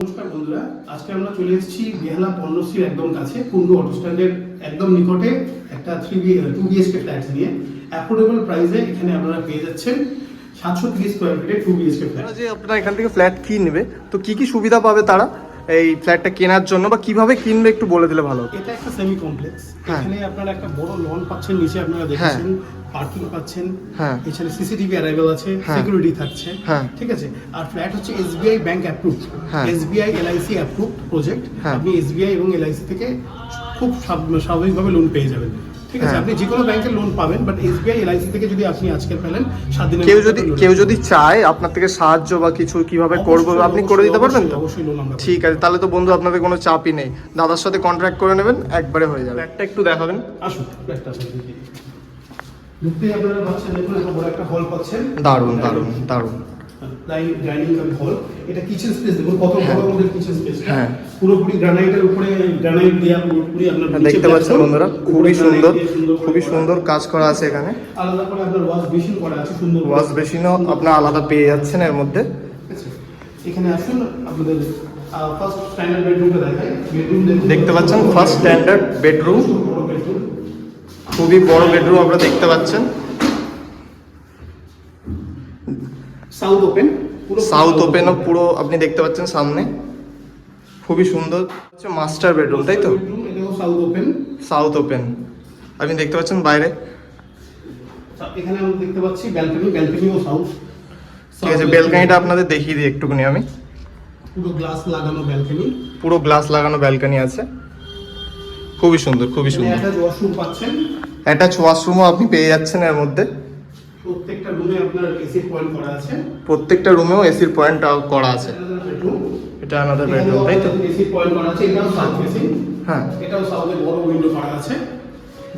নমস্কার বন্ধুরা, আজকে আমরা চলে এসেছি বেহালা পণ্যশ্রীর একদম কাছে, কুন্ডু অটো স্ট্যান্ডের একদম নিকটে একটা three B two BHK flat নিয়ে। অ্যাফোর্ডেবল প্রাইসে এখানে আপনারা পেয়ে যাচ্ছেন সাতশো তিরিশ স্কোয়ার ফিটে টু বিএসকে ফ্ল্যাট যে আপনারা এখান থেকে ফ্ল্যাট কিনবে তো কি কি সুবিধা পাবে তারা? এই ফ্ল্যাটটা কেনার জন্য বা কীভাবে কিনবে একটু বলে দিলে ভালো এটা একটা সেমি কমপ্লেক্স হ্যাঁ। এখানে আপনারা একটা বড় লন পাচ্ছেন নিচে আপনারা দেখেছেন পার্কিং পাচ্ছেন হ্যাঁ। এছাড়া সিসিটিভি অ্যারাইভেল আছে হ্যাঁ। সিকিউরিটি থাকছে হ্যাঁ। ঠিক আছে আর ফ্ল্যাট হচ্ছে এসবিআই ব্যাংক অ্যাপ্রুভ হ্যাঁ। এসবিআই এলআইসি অ্যাপ্রুভ প্রজেক্ট হ্যাঁ। আপনি এসবিআই এবং এলআইসি থেকে খুব স্বাভ- স্বাভাবিকভাবে লোন পেয়ে যাবেন ঠিক আছে হ্যাঁ। আপনি যে কোনো ব্যাংকের লোন পাবেন বাট এসবিআই এলআইসি থেকে যদি আপনি আজকে পেলেন সাত দিনের কেউ যদি কেউ যদি চায় আপনার থেকে সাহায্য বা কিছু কীভাবে করব আপনি করে দিতে পারবেন তো? অবশ্যই লোন আমরা ঠিক আছে তাহলে তো বন্ধু আপনাদের কোনো চাপই নেই। দাদার সাথে কন্ট্রাক্ট করে নেবেন একবারে হয়ে যাবে। একটা একটু দেখাবেন। আসুন আসুন ঢুকতেই আপনারা পাচ্ছেন দেখুন একটা বড় একটা হল পাচ্ছেন। দারুণ দারুণ দারুণ। ডাইনিং কাম হল এটা কিচেন স্পেস দেখুন কত বড় হ্যাঁ। আমাদের কিচেন স্পেস হ্যাঁ। পুরোপুরি গ্রানাইটের উপরে গ্রানাইট দেয়া পুরোপুরি আপনার দেখতে পাচ্ছেন বন্ধুরা খুবই সুন্দর খুবই সুন্দর কাজ করা আছে এখানে। আলাদা করে আপনার ওয়াশ বেসিন করা আছে সুন্দর ওয়াশ বেসিনও আপনার আলাদা পেয়ে যাচ্ছেন এর মধ্যে। এখানে আসুন আপনাদের ফার্স্ট স্ট্যান্ডার্ড বেডরুমটা দেখাই। বেডরুম দেখতে পাচ্ছেন ফার্স্ট স্ট্যান্ডার্ড বেডরুম খুবই বড় বেডরুম আপনারা দেখতে পাচ্ছেন। সাউথ ওপেন সাউথ ওপেনও পুরো আপনি দেখতে পাচ্ছেন সামনে। খুবই সুন্দর। হচ্ছে মাস্টার বেডরুম তাই তো? সাউথ ওপেন সাউথ ওপেন আপনি দেখতে পাচ্ছেন বাইরে। এখানে আমরা দেখতে পাচ্ছি ব্যালকনি ব্যালকনিও সাউথ ঠিক আছে ব্যালকানিটা আপনাদের দেখিয়ে দিই একটুখানি আমি। পুরো গ্লাস লাগানো ব্যালকনি পুরো গ্লাস লাগানো ব্যালকানি আছে। খুবই সুন্দর খুবই সুন্দর। একটা ওয়াশরুম পাচ্ছেন। অ্যাটাচ ওয়াশরুমও আপনি পেয়ে যাচ্ছেন এর মধ্যে। রুমে আপনার এসি পয়েন্ট করা আছে? প্রত্যেকটা রুমেও এসির পয়েন্ট করা আছে। এটা আমাদের বেডরুম তাই তো? এসি পয়েন্ট করা আছে এটাও সাউথ ফেসিং হ্যাঁ। এটাও সাউথে বড় উইন্ডো করা আছে।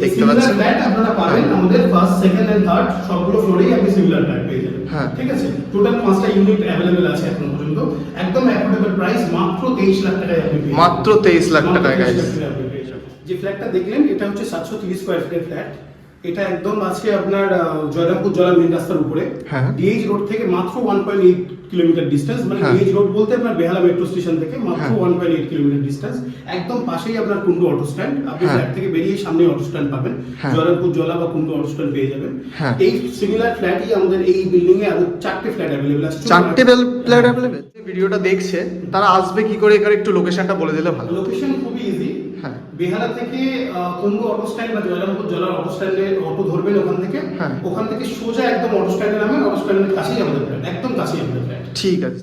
দেখতে পাচ্ছেন? ফ্ল্যাট আপনারা পাবেন আমাদের ফার্স্ট সেকেন্ড এন্ড থার্ড সবগুলো ফ্লোরেই আপনি সিমিলার ফ্ল্যাট পেয়ে যাবেন। হ্যাঁ। ঠিক আছে? টোটাল পাঁচটা ইউনিট অ্যাভেলেবেল আছে এখন পর্যন্ত। একদম অ্যাফোর্ডেবল প্রাইস মাত্র তেইশ লাখ টাকায় আপনি পেয়ে মাত্র তেইশ লাখ মাত্র 23 লাখ টাকায় আপনি পেয়ে যাবেন। যে ফ্ল্যাটটা দেখলেন এটা হচ্ছে সাতশো তিরিশ স্কোয়ার ফিটের ফ্ল্যাট এটা একদম আছে আপনার জয়রামপুর জলা মেন রাস্তার উপরে হ্যাঁ। ডিএইচ রোড থেকে মাত্র one point eight kilometre distance মানে হ্যাঁ। ডিএইচ রোড বলতে আপনার বেহালা মেট্রো স্টেশন থেকে মাত্র হ্যাঁ। One point eight kilometre distance একদম পাশেই আপনার কুন্ডু অটো স্ট্যান্ড আপনি হ্যাঁ। ফ্ল্যাট থেকে বেরিয়ে সামনে অটো স্ট্যান্ড পাবেন হ্যাঁ। জয়রামপুর জলা বা কুন্ডু অটো স্ট্যান্ড পেয়ে যাবেন হ্যাঁ। এই সিমিলার ফ্ল্যাটই আমাদের এই বিল্ডিং এ আরও চারটে ফ্ল্যাট অ্যাভেলেবল আছে চারটে প্লেয়ার অ্যাভেলেবেল ভিডিওটা দেখছে তারা আসবে কি করে এখানে একটু লোকেশনটা বলে দিলে ভালো লোকেশন খুবই ইজি হ্যাঁ বেহালা থেকে কুন্ডু অটো স্ট্যান্ড বা জয়রামপুর জেলার অটো স্ট্যান্ডে অটো ধরবেন ওখান থেকে। হ্যাঁ। ওখান থেকে সোজা একদম অটো স্ট্যান্ডে নামেন অটো স্ট্যান্ডের কাছেই আমাদের ফ্ল্যাট একদম কাছেই আমাদের ফ্ল্যাট ঠিক আছে।